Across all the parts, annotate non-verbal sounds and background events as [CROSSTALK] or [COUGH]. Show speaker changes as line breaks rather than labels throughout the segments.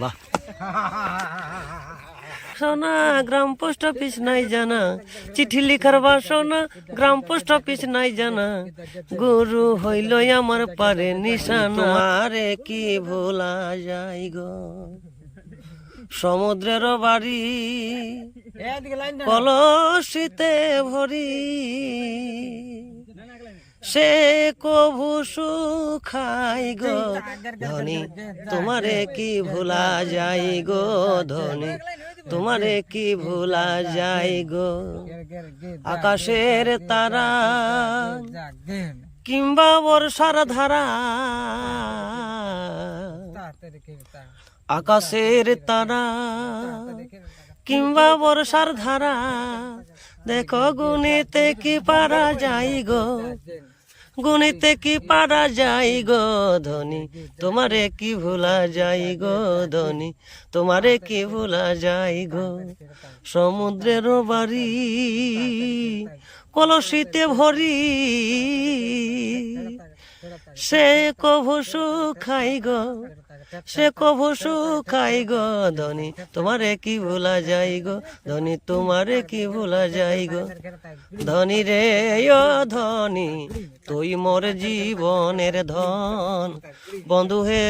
বাহ। [LAUGHS] সোনা গ্রাম post office নাই জানা। চিঠি লিখার বাসনা গ্রাম পোস্ট অফিস নাই জানা। গুরু হইল আমার পারে নিশানা। আরে কি ভোলা যাই গো। সমুদ্রের বাড়ি কলসিতে ভরি। সে কভু সুখাই গো ধনী, তোমারে কি ভুলা যাই গো ধনী, তোমারে কি ভুলা যাই গো? আকাশের তারা কিংবা বর্ষার ধারা, আকাশের তারা কিংবা বর্ষার ধারা, দেখো গুনিতে কি পারা যাই গো? গুনিতে কি পারা যাই গো ধনী? তোমারে কি ভুলা যাই গো ধনী? তোমারে কি ভুলা যাই গো? সমুদ্রের বাড়ি, কলসিতে ভরি সে কভু সুখাই গো, সে কভু সুখাই গো, ধনী তোমারে কি ভুলা যাই গো, ধনী তোমারে কি ভুলা যাই গো। ধনী রে ও ধনী, তুই মোর জীবনের ধন। বন্ধু হে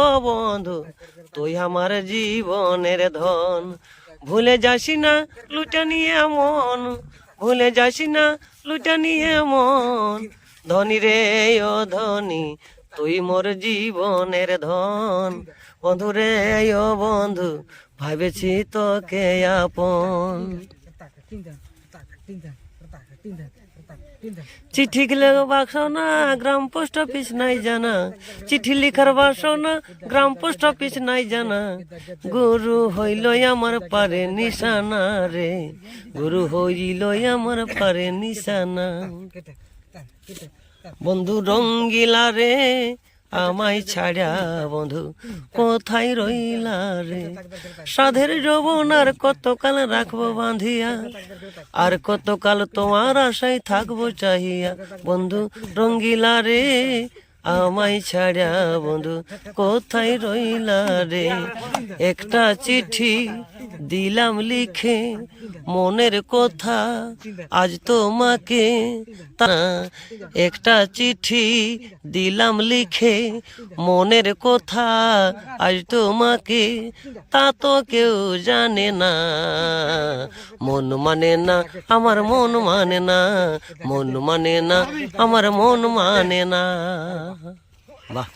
ও বন্ধু, তুই আমার জীবনের ধন। ভুলে যাসি না লুটা নিয়ে মন, ভুলে যাসি না লুটা নিয়ে মন। ধনী রে, ও ধনী, তুই মোর জীবনের ধন। বন্ধু রে, ও বন্ধু, ভাবেছি তোকে আপন। চিঠি লিখে বাক্স না গ্রাম পোস্ট অফিস নাই জানা। চিঠি লিখার বাসনা, গ্রাম পোস্ট অফিস নাই জানা। গুরু হইল আমার পারে নিশানা রে। গুরু হইল আমার পারে নিশানা। বন্ধু রঙ্গিলা রে, আমায় ছাড়া বন্ধু কোথায় রইলা রে? সাধের যৌবন আর কতকাল রাখব বাঁধিয়া, আর কতকাল তোমার আশায় থাকব চাহিয়া? বন্ধু রঙ্গিলা রে, আমায় ছাড়া বন্ধু কোথায় রইলা রে? একটা চিঠি দিলাম লিখে মনের কথা আজ তোমাকে। তা একটা চিঠি দিলাম লিখে মনের কথা আজ তোমাকে। তা তো কেউ জানে না। মন মানে না, আমার মন মানে না। মন মানে না, আমার মন মানে না। বাহ।